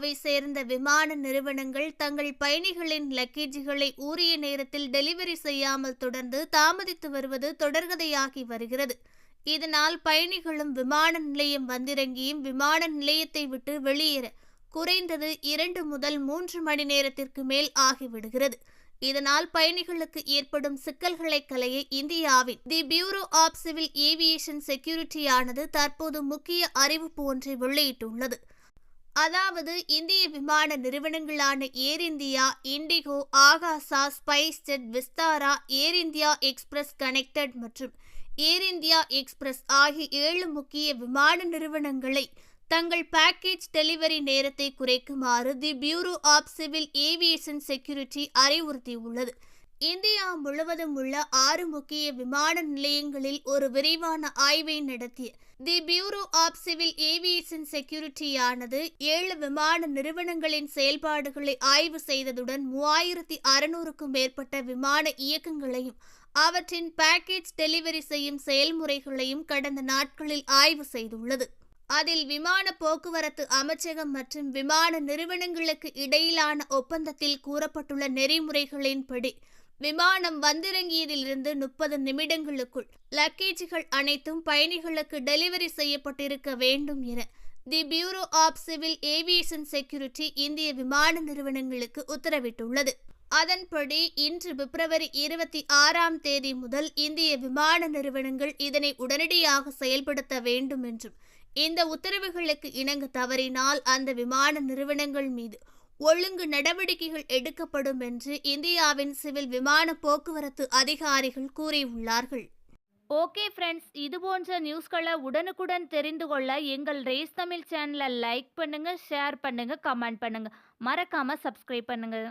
சேர்ந்த விமான நிறுவனங்கள் தங்கள் பயணிகளின் லக்கேஜுகளை உரிய நேரத்தில் டெலிவரி செய்யாமல் தொடர்ந்து தாமதித்து வருவது தொடர்கதையாகி வருகிறது. இதனால் பயணிகளும் விமான நிலையம் வந்திறங்கியும் விமான நிலையத்தை விட்டு வெளியேற குறைந்தது இரண்டு முதல் மூன்று மணி நேரத்திற்கு மேல் ஆகிவிடுகிறது. இதனால் பயணிகளுக்கு ஏற்படும் சிக்கல்களை களைய இந்தியாவின் the bureau of civil aviation செக்யூரிட்டியானது தற்போது முக்கிய அறிவிப்பு ஒன்றை வெளியிட்டுள்ளது. அதாவது இந்திய விமான நிறுவனங்களான Air India IndiGo Akasa SpiceJet Vistara Air India Express connected மற்றும் ஏர் இந்தியா எக்ஸ்பிரஸ் ஆகிய ஏழு முக்கிய விமான நிறுவனங்களை தங்கள் பேக்கேஜ் டெலிவரி நேரத்தை குறைக்குமாறு the bureau of civil aviation security அறிவுறுத்தியுள்ளது. இந்தியா முழுவதும் உள்ள ஆறு முக்கிய விமான நிலையங்களில் ஒரு விரிவான ஆய்வை நடத்திய the bureau of civil aviation செக்யூரிட்டியானது ஏழு விமான நிறுவனங்களின் செயல்பாடுகளை ஆய்வு செய்ததுடன் மூவாயிரத்தி அறுநூறுக்கும் மேற்பட்ட விமான இயக்கங்களையும் அவற்றின் பேக்கேஜ் டெலிவரி செய்யும் செயல்முறைகளையும் கடந்த நாட்களில் ஆய்வு செய்துள்ளது. அதில் விமான போக்குவரத்து அமைச்சகம் மற்றும் விமான நிறுவனங்களுக்கு இடையிலான ஒப்பந்தத்தில் கூறப்பட்டுள்ள நெறிமுறைகளின்படி விமானம் வந்திறங்கியதிலிருந்து முப்பது நிமிடங்களுக்குள் லக்கேஜ்கள் அனைத்தும் பயணிகளுக்கு டெலிவரி செய்யப்பட்டிருக்க வேண்டும் என the bureau of civil aviation security இந்திய விமான நிறுவனங்களுக்கு உத்தரவிட்டுள்ளது. அதன்படி இன்று பிப்ரவரி இருபத்தி ஆறாம் தேதி முதல் இந்திய விமான நிறுவனங்கள் இதனை உடனடியாக செயல்படுத்த வேண்டும் என்றும் இந்த உத்தரவுகளுக்கு இணங்க தவறினால் அந்த விமான நிறுவனங்கள் மீது ஒழுங்கு நடவடிக்கைகள் எடுக்கப்படும் என்று இந்தியாவின் சிவில் விமான போக்குவரத்து அதிகாரிகள் கூறியுள்ளார்கள். ஓகே ஃப்ரெண்ட்ஸ் இது போன்ற நியூஸ்களை உடனுக்குடன் தெரிந்து கொள்ள எங்கள் ரேஸ் தமிழ் சேனலை லைக் பண்ணுங்கள் ஷேர் பண்ணுங்கள் கமெண்ட் பண்ணுங்கள் மறக்காமல் சப்ஸ்கிரைப் பண்ணுங்கள்